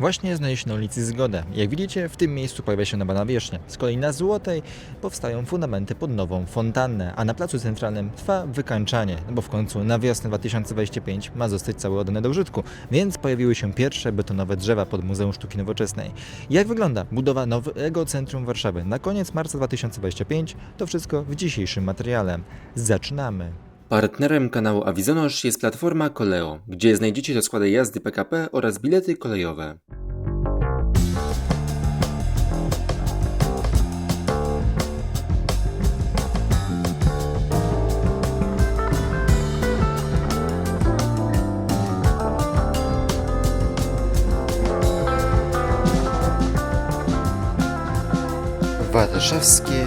Właśnie znaleźliśmy na ulicy Zgodę. Jak widzicie, w tym miejscu pojawia się nowa nawierzchnia. Z kolei na Złotej powstają fundamenty pod nową fontannę, a na placu centralnym trwa wykańczanie, no bo w końcu na wiosnę 2025 ma zostać cały oddany do użytku, więc pojawiły się pierwsze betonowe drzewa pod Muzeum Sztuki Nowoczesnej. Jak wygląda budowa nowego centrum Warszawy na koniec marca 2025? To wszystko w dzisiejszym materiale. Zaczynamy! Partnerem kanału Avizonosz jest platforma Koleo, gdzie znajdziecie rozkłady jazdy PKP oraz bilety kolejowe. Warszawskie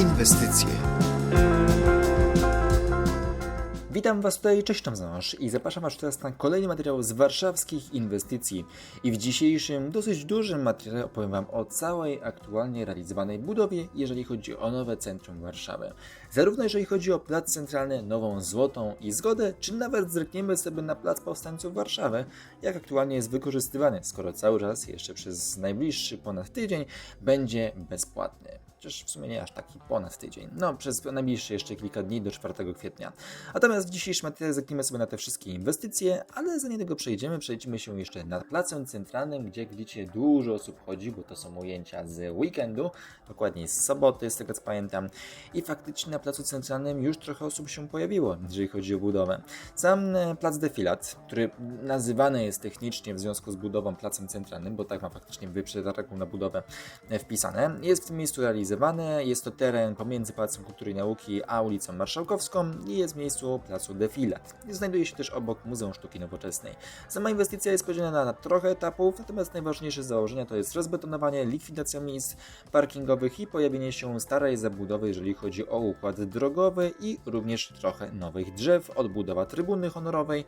inwestycje. Witam Was tutaj, cześć tam Zanosz i zapraszam Was teraz na kolejny materiał z warszawskich inwestycji. I w dzisiejszym, dosyć dużym materiale opowiem Wam o całej aktualnie realizowanej budowie, jeżeli chodzi o nowe centrum Warszawy. Zarówno jeżeli chodzi o plac centralny, nową Złotą i Zgodę, czy nawet zerkniemy sobie na plac powstańców Warszawy, jak aktualnie jest wykorzystywany, skoro cały czas, jeszcze przez najbliższy ponad tydzień, będzie bezpłatny. Chociaż w sumie nie aż taki ponad tydzień. No, przez najbliższe jeszcze kilka dni do 4 kwietnia. Natomiast w dzisiejszym materiale zerkniemy sobie na te wszystkie inwestycje, ale zanim tego przejdziemy, przejdziemy się jeszcze nad placem centralnym, gdzie widzicie dużo osób chodzi, bo to są ujęcia z weekendu, dokładniej z soboty, z tego co pamiętam. I faktycznie na placu centralnym już trochę osób się pojawiło, jeżeli chodzi o budowę. Sam e, plac Defilat, który nazywany jest technicznie w związku z budową placem centralnym, bo tak ma faktycznie w na budowę e, wpisane, jest w tym miejscu realizowany. Jest to teren pomiędzy Pałacem Kultury i Nauki a ulicą Marszałkowską i jest miejscu placu Defilat. Znajduje się też obok Muzeum Sztuki Nowoczesnej. Sama inwestycja jest podzielona na trochę etapów, natomiast najważniejsze założenia to jest rozbetonowanie, likwidacja miejsc parkingowych i pojawienie się starej zabudowy, jeżeli chodzi o układ drogowy i również trochę nowych drzew, odbudowa trybuny honorowej,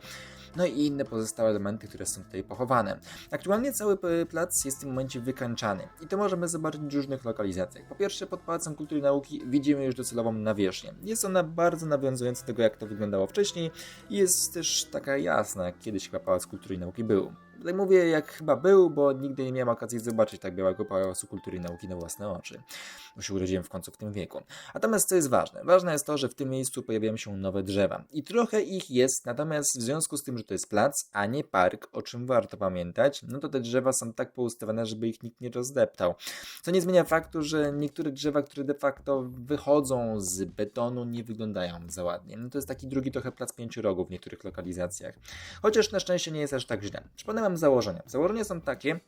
no i inne pozostałe elementy, które są tutaj pochowane. Aktualnie cały p- plac jest w tym momencie wykańczany i to możemy zobaczyć w różnych lokalizacjach. Po pierwsze pod Pałacem Kultury i Nauki widzimy już docelową nawierzchnię. Jest ona bardzo nawiązująca do tego, jak to wyglądało wcześniej i jest też taka jasna, jak kiedyś chyba Pałac Kultury i Nauki był. Tutaj mówię jak chyba był, bo nigdy nie miałem okazji zobaczyć tak białego Pałacu Kultury i Nauki na własne oczy. Bo się urodziłem w końcu w tym wieku. Natomiast co jest ważne? Ważne jest to, że w tym miejscu pojawiają się nowe drzewa. I trochę ich jest, natomiast w związku z tym, że to jest plac, a nie park, o czym warto pamiętać, no to te drzewa są tak poustawione, żeby ich nikt nie rozdeptał. Co nie zmienia faktu, że niektóre drzewa, które de facto wychodzą z betonu, nie wyglądają za ładnie. No to jest taki drugi trochę plac pięciu rogów w niektórych lokalizacjach. Chociaż na szczęście nie jest aż tak źle. Przypomnę Wam założenia. Założenia są takie,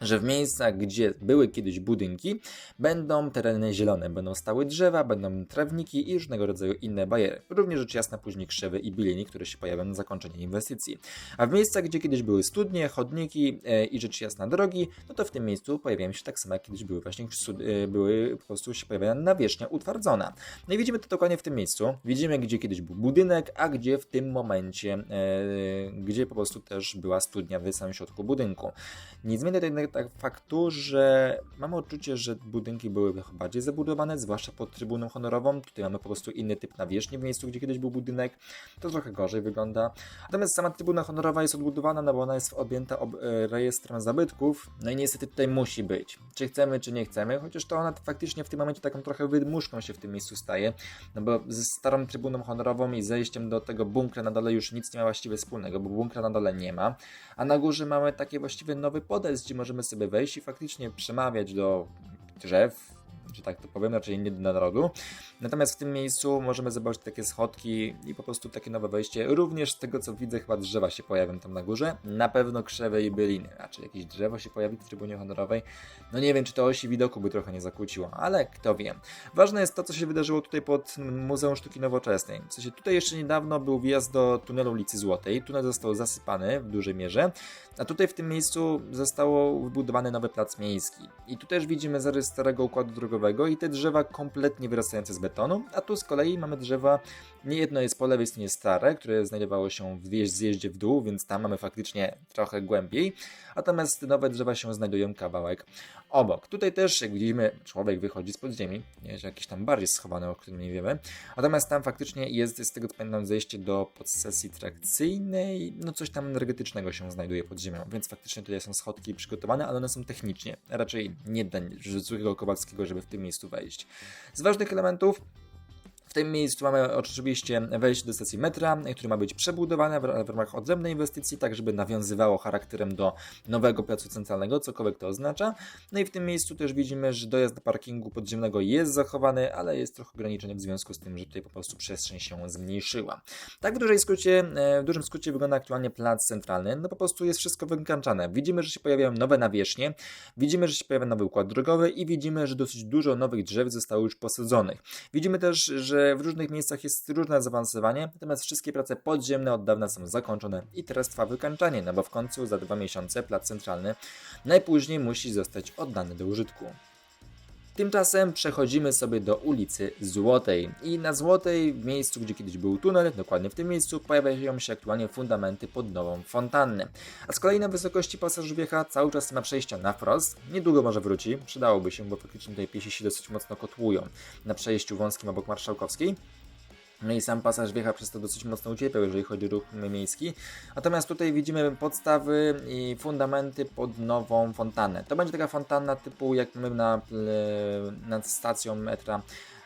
że w miejscach, gdzie były kiedyś budynki, będą tereny zielone, będą stały drzewa, będą trawniki i różnego rodzaju inne bariery. Również rzecz jasna później krzewy i biliny, które się pojawią na zakończenie inwestycji. A w miejscach, gdzie kiedyś były studnie, chodniki e, i rzecz jasna drogi, no to w tym miejscu pojawiają się tak samo jak kiedyś były właśnie e, były po prostu się pojawiała nawierzchnia utwardzona. No i widzimy to dokładnie w tym miejscu. Widzimy, gdzie kiedyś był budynek, a gdzie w tym momencie, e, gdzie po prostu też była studnia w samym środku budynku. Nie zmienia to jednak tak faktu, że mamy odczucie, że budynki były bardziej zabudowane, zwłaszcza pod trybuną honorową. Tutaj mamy po prostu inny typ nawierzchni w miejscu, gdzie kiedyś był budynek. To trochę gorzej wygląda. Natomiast sama trybuna honorowa jest odbudowana, no bo ona jest objęta ob- e, rejestrem zabytków. No i niestety tutaj musi być. Czy chcemy, czy nie chcemy, chociaż to ona faktycznie w tym momencie taką trochę wydmuszką się w tym miejscu staje. No bo ze starą trybuną honorową i zejściem do tego bunkra na dole już nic nie ma właściwie wspólnego, bo bunkra na dole nie ma. A na górze mamy taki właściwie nowy podest, gdzie możemy sobie wejść i faktycznie przemawiać do drzew, że tak to powiem, raczej nie do narodu. Natomiast w tym miejscu możemy zobaczyć takie schodki i po prostu takie nowe wejście. Również z tego co widzę, chyba drzewa się pojawią tam na górze. Na pewno krzewy i byliny. Raczej jakieś drzewo się pojawi w trybunie honorowej. No nie wiem, czy to osi widoku by trochę nie zakłóciło, ale kto wie. Ważne jest to, co się wydarzyło tutaj pod Muzeum Sztuki Nowoczesnej. W sensie tutaj jeszcze niedawno był wjazd do tunelu ulicy Złotej. Tunel został zasypany w dużej mierze. A tutaj w tym miejscu zostało wybudowany nowy plac miejski. I tu też widzimy zarys starego układu drogowego i te drzewa kompletnie wyrastające z betonu, a tu z kolei mamy drzewa, nie jedno jest po lewej stronie stare, które znajdowało się w zjeździe w dół, więc tam mamy faktycznie trochę głębiej, natomiast nowe drzewa się znajdują kawałek obok. Tutaj też, jak widzimy, człowiek wychodzi z podziemi, jest jakiś tam bardziej schowany, o którym nie wiemy, natomiast tam faktycznie jest, z tego co pamiętam, zejście do podsesji trakcyjnej, no coś tam energetycznego się znajduje pod ziemią, więc faktycznie tutaj są schodki przygotowane, ale one są technicznie, raczej nie da zwykłego Kowalskiego, żeby w tym miejscu wejść. Z ważnych elementów w tym miejscu mamy oczywiście wejście do stacji metra, który ma być przebudowane w, ramach odrębnej inwestycji, tak żeby nawiązywało charakterem do nowego placu centralnego, cokolwiek to oznacza. No i w tym miejscu też widzimy, że dojazd do parkingu podziemnego jest zachowany, ale jest trochę ograniczony w związku z tym, że tutaj po prostu przestrzeń się zmniejszyła. Tak w, dużej skrócie, e, w dużym skrócie wygląda aktualnie plac centralny. No po prostu jest wszystko wykańczane. Widzimy, że się pojawiają nowe nawierzchnie, widzimy, że się pojawia nowy układ drogowy i widzimy, że dosyć dużo nowych drzew zostało już posadzonych. Widzimy też, że w różnych miejscach jest różne zaawansowanie, natomiast wszystkie prace podziemne od dawna są zakończone i teraz trwa wykańczanie, no bo w końcu za dwa miesiące plac centralny najpóźniej musi zostać oddany do użytku. Tymczasem przechodzimy sobie do ulicy Złotej i na Złotej, w miejscu gdzie kiedyś był tunel, dokładnie w tym miejscu, pojawiają się aktualnie fundamenty pod nową fontannę. A z kolei na wysokości pasażu wiecha cały czas ma przejścia na wprost, niedługo może wróci, przydałoby się, bo faktycznie tutaj piesi się dosyć mocno kotłują na przejściu wąskim obok Marszałkowskiej. No i sam pasaż wjecha przez to dosyć mocno ucierpiał, jeżeli chodzi o ruch miejski. Natomiast tutaj widzimy podstawy i fundamenty pod nową fontannę. To będzie taka fontanna typu jak my na, e, nad stacją metra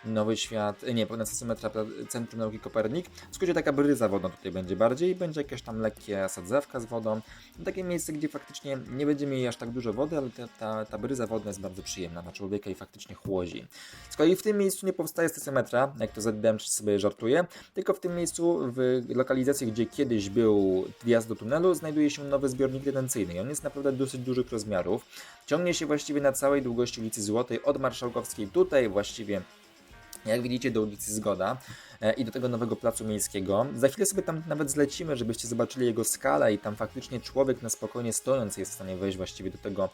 Nowy Świat, nie, na stacją metra Centrum Nauki Kopernik. W skrócie taka bryza wodna tutaj będzie bardziej, będzie jakaś tam lekkie sadzewka z wodą. Takie miejsce, gdzie faktycznie nie będzie mieli aż tak dużo wody, ale ta, ta, ta bryza wodna jest bardzo przyjemna dla człowieka i faktycznie chłodzi. Z kolei w tym miejscu nie powstaje stacja metra, jak to ZBM sobie żartuje, tylko w tym miejscu, w lokalizacji, gdzie kiedyś był wjazd do tunelu, znajduje się nowy zbiornik retencyjny i on jest naprawdę dosyć dużych rozmiarów. Ciągnie się właściwie na całej długości ulicy Złotej od Marszałkowskiej tutaj właściwie jak widzicie do ulicy Zgoda e, i do tego nowego placu miejskiego. Za chwilę sobie tam nawet zlecimy, żebyście zobaczyli jego skalę i tam faktycznie człowiek na spokojnie stojąc jest w stanie wejść właściwie do tego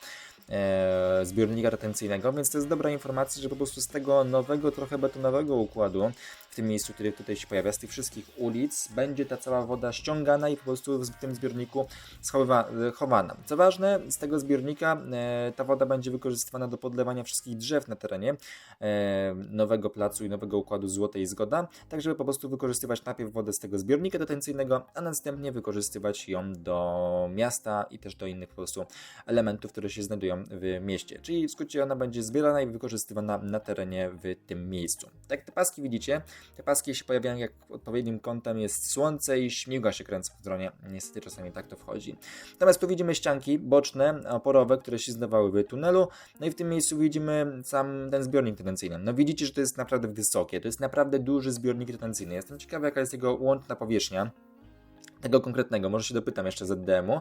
e, zbiornika retencyjnego, więc to jest dobra informacja, że po prostu z tego nowego, trochę betonowego układu w tym miejscu, który tutaj się pojawia, z tych wszystkich ulic, będzie ta cała woda ściągana i po prostu w tym zbiorniku schowywa, e, chowana. Co ważne, z tego zbiornika e, ta woda będzie wykorzystywana do podlewania wszystkich drzew na terenie e, nowego placu i nowego układu Złotej Zgoda, tak żeby po prostu wykorzystywać najpierw wodę z tego zbiornika detencyjnego, a następnie wykorzystywać ją do miasta i też do innych po prostu elementów, które się znajdują w mieście. Czyli w skrócie ona będzie zbierana i wykorzystywana na terenie w tym miejscu. Tak te paski widzicie, te paski się pojawiają jak odpowiednim kątem jest słońce i śmigła się kręcą w stronie. Niestety czasami tak to wchodzi. Natomiast tu widzimy ścianki boczne, oporowe, które się znajdowały w tunelu. No i w tym miejscu widzimy sam ten zbiornik retencyjny. No widzicie, że to jest naprawdę wysokie. To jest naprawdę duży zbiornik retencyjny. Jestem ciekawy, jaka jest jego łączna powierzchnia tego konkretnego, może się dopytam jeszcze ZDM-u.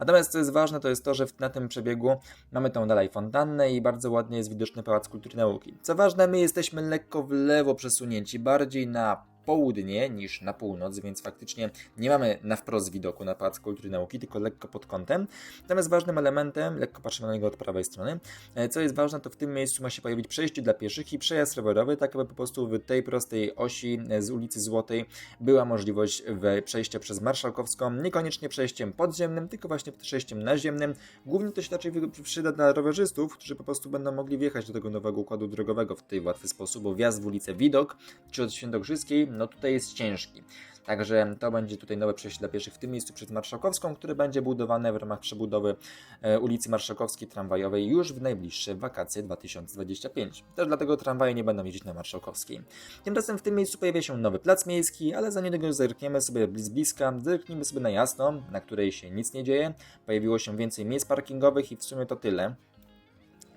Natomiast co jest ważne, to jest to, że na tym przebiegu mamy tą dalej fontannę i bardzo ładnie jest widoczny Pałac Kultury i Nauki. Co ważne, my jesteśmy lekko w lewo przesunięci, bardziej na południe niż na północ, więc faktycznie nie mamy na wprost widoku na Pałac Kultury i Nauki, tylko lekko pod kątem. Natomiast ważnym elementem, lekko patrzymy na niego od prawej strony, e, co jest ważne, to w tym miejscu ma się pojawić przejście dla pieszych i przejazd rowerowy, tak aby po prostu w tej prostej osi e, z ulicy Złotej była możliwość przejścia przez Marszałkowską, niekoniecznie przejściem podziemnym, tylko właśnie przejściem naziemnym. Głównie to się raczej przyda dla rowerzystów, którzy po prostu będą mogli wjechać do tego nowego układu drogowego w tej łatwy sposób, bo wjazd w ulicę Widok czy od Świętokrzyskiej, no tutaj jest ciężki. Także to będzie tutaj nowe przejście dla pieszych w tym miejscu przed Marszałkowską, które będzie budowane w ramach przebudowy e, ulicy Marszałkowskiej tramwajowej już w najbliższe wakacje 2025. Też dlatego tramwaje nie będą jeździć na Marszałkowskiej. Tymczasem w tym miejscu pojawia się nowy plac miejski, ale za niedługo zerkniemy sobie z bliska, zerknijmy sobie na jasno, na której się nic nie dzieje. Pojawiło się więcej miejsc parkingowych i w sumie to tyle.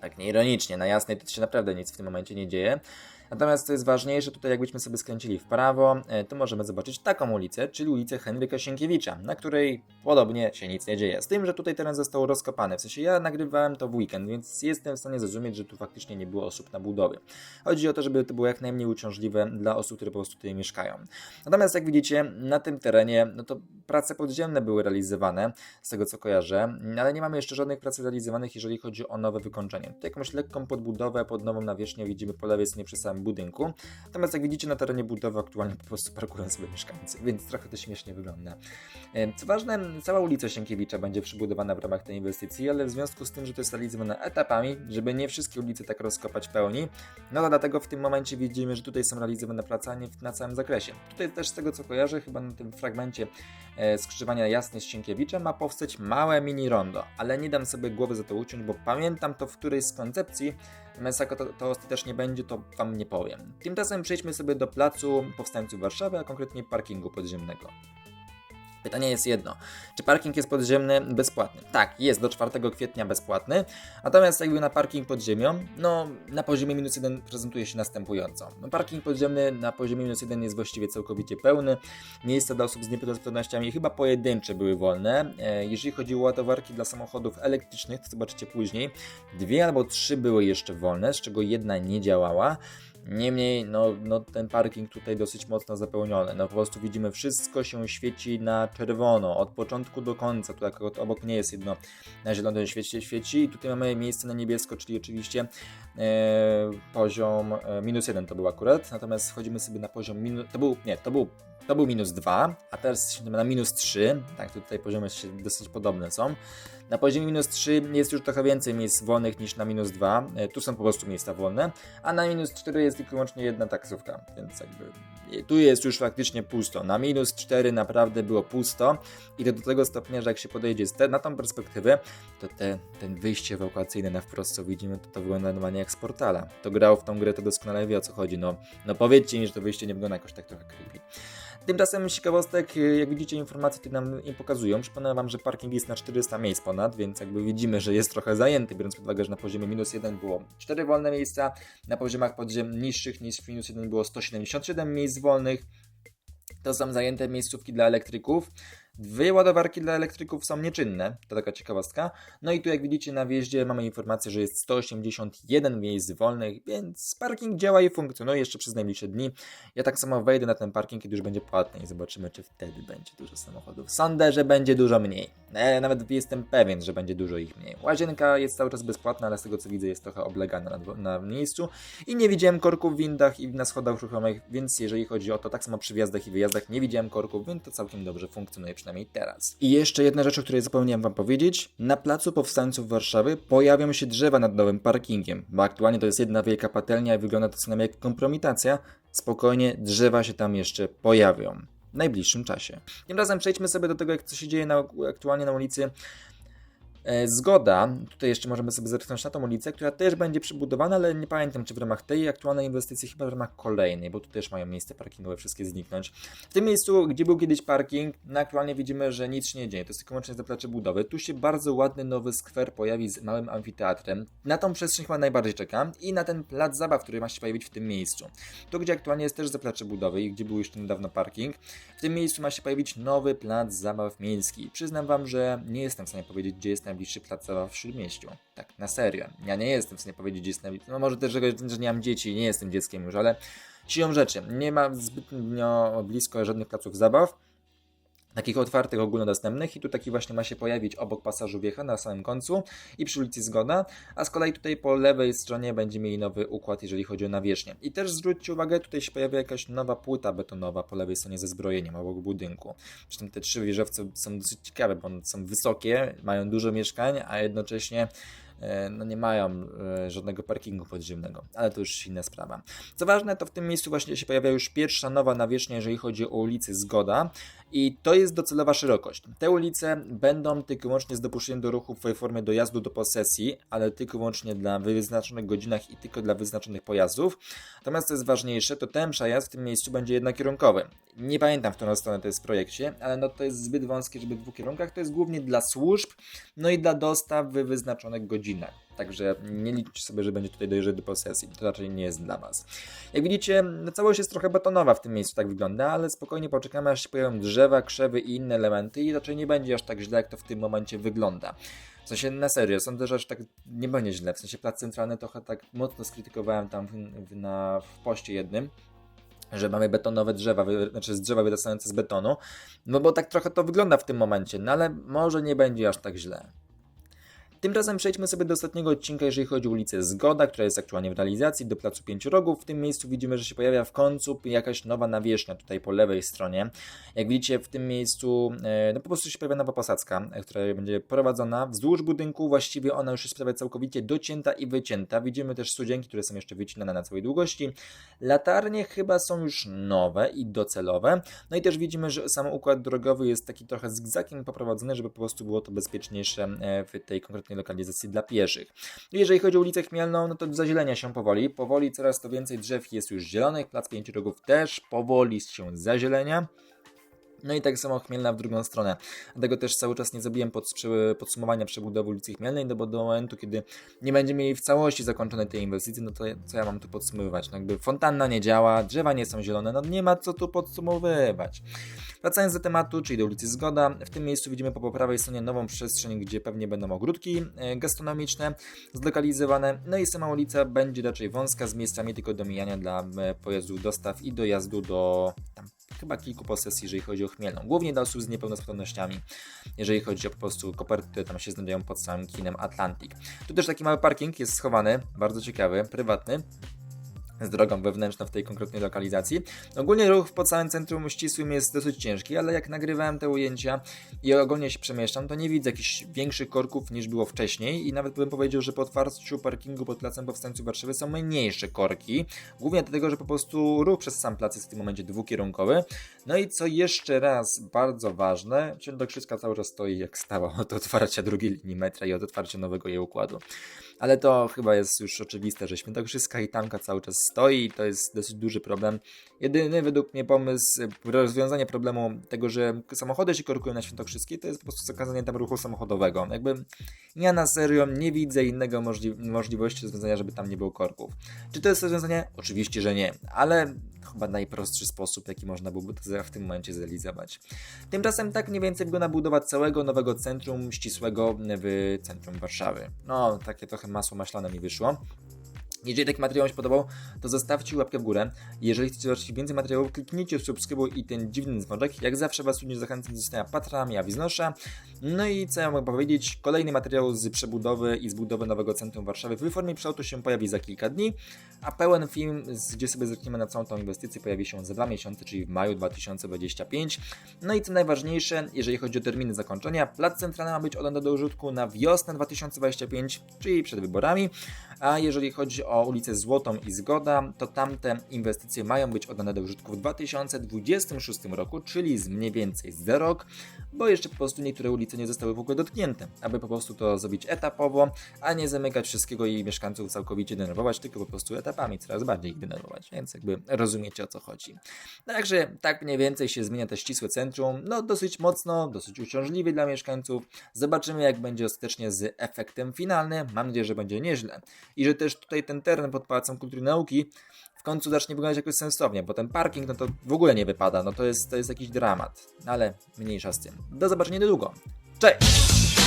Tak nieironicznie, na jasnej to się naprawdę nic w tym momencie nie dzieje. Natomiast co jest ważniejsze, tutaj jakbyśmy sobie skręcili w prawo, e, to możemy zobaczyć taką ulicę, czyli ulicę Henryka Sienkiewicza, na której podobnie się nic nie dzieje. Z tym, że tutaj teren został rozkopany. W sensie ja nagrywałem to w weekend, więc jestem w stanie zrozumieć, że tu faktycznie nie było osób na budowie. Chodzi o to, żeby to było jak najmniej uciążliwe dla osób, które po prostu tutaj mieszkają. Natomiast jak widzicie, na tym terenie, no to prace podziemne były realizowane, z tego co kojarzę, ale nie mamy jeszcze żadnych prac realizowanych, jeżeli chodzi o nowe wykończenie. Tutaj jakąś lekką podbudowę pod nową nawierzchnię widzimy po lewej stronie przy samym budynku. Natomiast jak widzicie na terenie budowy aktualnie po prostu parkują sobie mieszkańcy, więc trochę to śmiesznie wygląda. E, Co ważne, cała ulica Sienkiewicza będzie przebudowana w ramach tej inwestycji, ale w związku z tym, że to jest realizowane etapami, żeby nie wszystkie ulice tak rozkopać w pełni, no to dlatego w tym momencie widzimy, że tutaj są realizowane prace na całym zakresie. Tutaj też z tego co kojarzę, chyba na tym fragmencie e, skrzyżowania Jasny z Sienkiewiczem ma powstać małe mini rondo, ale nie dam sobie głowy za to uciąć, bo pamiętam to w którejś z koncepcji, jak to, to ostatecznie będzie, to wam nie powiem. Tymczasem przejdźmy sobie do placu Powstańców Warszawy, a konkretnie parkingu podziemnego. Pytanie jest jedno. Czy parking jest podziemny bezpłatny? Tak, jest do 4 kwietnia bezpłatny. Natomiast jakby na parking pod ziemią, no na poziomie minus 1 prezentuje się następująco. No, parking podziemny na poziomie minus 1 jest właściwie całkowicie pełny. Miejsca dla osób z niepełnosprawnościami chyba pojedyncze były wolne. E, jeżeli chodzi o ładowarki dla samochodów elektrycznych, to zobaczycie później. Dwie albo trzy były jeszcze wolne, z czego jedna nie działała. Niemniej, no, no ten parking tutaj dosyć mocno zapełniony. No po prostu widzimy, wszystko się świeci na czerwono, od początku do końca. Tu akurat obok mnie jest jedno na zielono świeci, świeci i tutaj mamy miejsce na niebiesko, czyli oczywiście e, poziom e, minus jeden to był akurat. Natomiast wchodzimy sobie na poziom minus, to był, nie, to był to był minus 2, a teraz jesteśmy na minus 3. Tak, tutaj poziomy się dosyć podobne są. Na poziomie minus 3 jest już trochę więcej miejsc wolnych niż na minus 2. E, Tu są po prostu miejsca wolne, a na minus 4 jest tylko i wyłącznie jedna taksówka, więc jakby tu jest już faktycznie pusto. Na minus 4 naprawdę było pusto i to do tego stopnia, że jak się podejdzie te, na tą perspektywę, to te, ten wyjście ewakuacyjne na wprost, co widzimy, to to wygląda normalnie jak z portala. To grał w tą grę, to doskonale wie o co chodzi. No, no powiedzcie mi, że to wyjście nie wygląda jakoś tak trochę creepy. Tymczasem ciekawostek, y, jak widzicie, informacje te nam pokazują. Przypomnę Wam, że parking jest na 400 miejsc ponad, więc jakby widzimy, że jest trochę zajęty, biorąc pod uwagę, że na poziomie minus 1 było 4 wolne miejsca, na poziomach podziem niższych niż minus 1 było 177 miejsc wolnych. To są zajęte miejscówki dla elektryków. Dwie ładowarki dla elektryków są nieczynne, to taka ciekawostka. No i tu jak widzicie na wjeździe mamy informację, że jest 181 miejsc wolnych, więc parking działa i funkcjonuje jeszcze przez najbliższe dni. Ja tak samo wejdę na ten parking, kiedy już będzie płatny i zobaczymy, czy wtedy będzie dużo samochodów. Sądzę, że będzie dużo mniej. E, nawet jestem pewien, że będzie dużo ich mniej. Łazienka jest cały czas bezpłatna, ale z tego co widzę jest trochę oblegana na, na miejscu. I nie widziałem korków w windach i na schodach ruchomych, więc jeżeli chodzi o to, tak samo przy wjazdach i wyjazdach nie widziałem korków, więc to całkiem dobrze funkcjonuje, przynajmniej teraz. I jeszcze jedna rzecz, o której zapomniałem Wam powiedzieć. Na placu Powstańców Warszawy pojawią się drzewa nad nowym parkingiem, bo aktualnie to jest jedna wielka patelnia i wygląda to co najmniej jak kompromitacja. Spokojnie, drzewa się tam jeszcze pojawią w najbliższym czasie. Tymczasem przejdźmy sobie do tego, jak co się dzieje na, aktualnie na ulicy Zgoda, tutaj jeszcze możemy sobie zerknąć na tą ulicę, która też będzie przybudowana, ale nie pamiętam czy w ramach tej aktualnej inwestycji, chyba w ramach kolejnej, bo tu też mają miejsce parkingowe wszystkie zniknąć. W tym miejscu, gdzie był kiedyś parking, no aktualnie widzimy, że nic się nie dzieje, to jest tylko wyłącznie zaplecze budowy. Tu się bardzo ładny nowy skwer pojawi z małym amfiteatrem. Na tą przestrzeń chyba najbardziej czekam i na ten plac zabaw, który ma się pojawić w tym miejscu. Tu, gdzie aktualnie jest też zaplecze budowy i gdzie był jeszcze niedawno parking, w tym miejscu ma się pojawić nowy plac zabaw miejski. Przyznam Wam, że nie jestem w stanie powiedzieć, gdzie jest najbliższy plac zabaw w Śródmieściu. Tak, na serio. Ja nie jestem w stanie powiedzieć, gdzie jest najbliższy. No może też, że, nie mam dzieci, nie jestem dzieckiem już, ale siłą rzeczy nie ma zbytnio blisko żadnych placów zabaw. Takich otwartych, ogólnodostępnych i tu taki właśnie ma się pojawić obok pasażu wiecha na samym końcu i przy ulicy Zgoda, a z kolei tutaj po lewej stronie będzie mieli nowy układ, jeżeli chodzi o nawierzchnię. I też zwróćcie uwagę, tutaj się pojawia jakaś nowa płyta betonowa po lewej stronie ze zbrojeniem obok budynku. Tym te trzy wieżowce są dosyć ciekawe, bo one są wysokie, mają dużo mieszkań, a jednocześnie e, no nie mają e, żadnego parkingu podziemnego, ale to już inna sprawa. Co ważne, to w tym miejscu właśnie się pojawia już pierwsza nowa nawierzchnia, jeżeli chodzi o ulicę Zgoda i to jest docelowa szerokość. Te ulice będą tylko i wyłącznie z dopuszczeniem do ruchu w formie dojazdu do posesji, ale tylko i wyłącznie dla wyznaczonych godzinach i tylko dla wyznaczonych pojazdów. Natomiast co jest ważniejsze, to ten przejazd w tym miejscu będzie jednokierunkowy Nie pamiętam, w którą stronę to jest w projekcie, ale no to jest zbyt wąskie, żeby w dwóch kierunkach. To jest głównie dla służb, no i dla dostaw w wyznaczonych godzinach. Także nie liczcie sobie, że będzie tutaj dojrzeć do posesji. To raczej nie jest dla Was. Jak widzicie, no całość jest trochę betonowa w tym miejscu, tak wygląda, ale spokojnie poczekamy, aż się pojawią drzewa, krzewy i inne elementy i raczej nie będzie aż tak źle, jak to w tym momencie wygląda. W sensie na serio, sądzę, że aż tak nie będzie źle. W sensie plac centralny trochę tak mocno skrytykowałem tam w, w, na, w poście jednym, że mamy betonowe drzewa, wy, znaczy drzewa wyrastające z betonu, no bo tak trochę to wygląda w tym momencie, no ale może nie będzie aż tak źle. Tymczasem przejdźmy sobie do ostatniego odcinka, jeżeli chodzi o ulicę Zgoda, która jest aktualnie w realizacji, do Placu Pięciu Rogów. W tym miejscu widzimy, że się pojawia w końcu jakaś nowa nawierzchnia tutaj po lewej stronie. Jak widzicie, w tym miejscu e, no po prostu się pojawia nowa posadzka, która będzie prowadzona wzdłuż budynku. Właściwie ona już jest prawie całkowicie docięta i wycięta. Widzimy też studzienki, które są jeszcze wycinane na całej długości. Latarnie chyba są już nowe i docelowe. No i też widzimy, że sam układ drogowy jest taki trochę zigzagiem poprowadzony, żeby po prostu było to bezpieczniejsze e, w tej konkretnej lokalizacji dla pieszych. Jeżeli chodzi o ulicę Chmielną, no to zazielenia się powoli. Powoli coraz to więcej drzew jest już zielonych. Plac Pięciu Rogów też powoli się zazielenia. No i tak samo Chmielna w drugą stronę. Dlatego też cały czas nie zrobiłem pod, podsumowania przebudowy ulicy Chmielnej, no bo do momentu, kiedy nie będziemy mieli w całości zakończonej tej inwestycji, no to co ja mam tu podsumowywać? No jakby fontanna nie działa, drzewa nie są zielone, no nie ma co tu podsumowywać. Wracając do tematu, czyli do ulicy Zgoda, w tym miejscu widzimy po prawej stronie nową przestrzeń, gdzie pewnie będą ogródki e, gastronomiczne zlokalizowane, no i sama ulica będzie raczej wąska, z miejscami tylko do mijania dla e, pojazdów dostaw i dojazdu do tam chyba kilku posesji, jeżeli chodzi o Chmielną. Głównie dla osób z niepełnosprawnościami, jeżeli chodzi o po prostu koperty, które tam się znajdują pod samym kinem Atlantic. Tu też taki mały parking jest schowany, bardzo ciekawy, prywatny z drogą wewnętrzną w tej konkretnej lokalizacji. Ogólnie ruch po całym centrum ścisłym jest dosyć ciężki, ale jak nagrywałem te ujęcia i ogólnie się przemieszczam, to nie widzę jakichś większych korków niż było wcześniej i nawet bym powiedział, że po otwarciu parkingu pod placem powstańców Warszawy są mniejsze korki, głównie dlatego, że po prostu ruch przez sam plac jest w tym momencie dwukierunkowy. No i co jeszcze raz bardzo ważne, Świętokrzyska cały czas stoi jak stała od otwarcia drugiej linii metra i od otwarcia nowego jej układu. Ale to chyba jest już oczywiste, że Świętokrzyska i Tamka cały czas stoi i to jest dosyć duży problem. Jedyny według mnie pomysł rozwiązania problemu tego, że samochody się korkują na Świętokrzyskiej, to jest po prostu zakazanie tam ruchu samochodowego. Jakby ja na serio nie widzę innego możli możliwości rozwiązania, żeby tam nie było korków. Czy to jest rozwiązanie? Oczywiście, że nie, ale chyba najprostszy sposób, jaki można byłoby to w tym momencie zrealizować. Tymczasem tak mniej więcej wygląda budowa całego nowego centrum ścisłego w centrum Warszawy. No, takie trochę masło maślane mi wyszło. Jeżeli taki materiał się podobał, to zostawcie łapkę w górę. Jeżeli chcecie zobaczyć więcej materiałów, kliknijcie subskrybuj i ten dziwny dzwonek. Jak zawsze Was również zachęcam do zostania patronami Awiznosza. No i co ja mogę powiedzieć? Kolejny materiał z przebudowy i z budowy nowego centrum Warszawy w formie przelotu się pojawi za kilka dni, a pełen film, gdzie sobie zerkniemy na całą tą inwestycję, pojawi się za dwa miesiące, czyli w maju 2025. No i co najważniejsze, jeżeli chodzi o terminy zakończenia, plac centralny ma być oddany do użytku na wiosnę 2025, czyli przed wyborami, a jeżeli chodzi o ulicę Złotą i Zgoda, to tamte inwestycje mają być oddane do użytku w 2026 roku, czyli z mniej więcej za rok, bo jeszcze po prostu niektóre ulice nie zostały w ogóle dotknięte, aby po prostu to zrobić etapowo, a nie zamykać wszystkiego i mieszkańców całkowicie denerwować, tylko po prostu etapami coraz bardziej ich denerwować, więc jakby rozumiecie o co chodzi. Także tak mniej więcej się zmienia to ścisłe centrum, no dosyć mocno, dosyć uciążliwy dla mieszkańców. Zobaczymy jak będzie ostatecznie z efektem finalnym, mam nadzieję, że będzie nieźle. I że też tutaj teren pod Pałacem Kultury i Nauki w końcu zacznie wyglądać jakoś sensownie, bo ten parking no to w ogóle nie wypada, no to jest, to jest jakiś dramat, ale mniejsza z tym. Do zobaczenia niedługo. Cześć!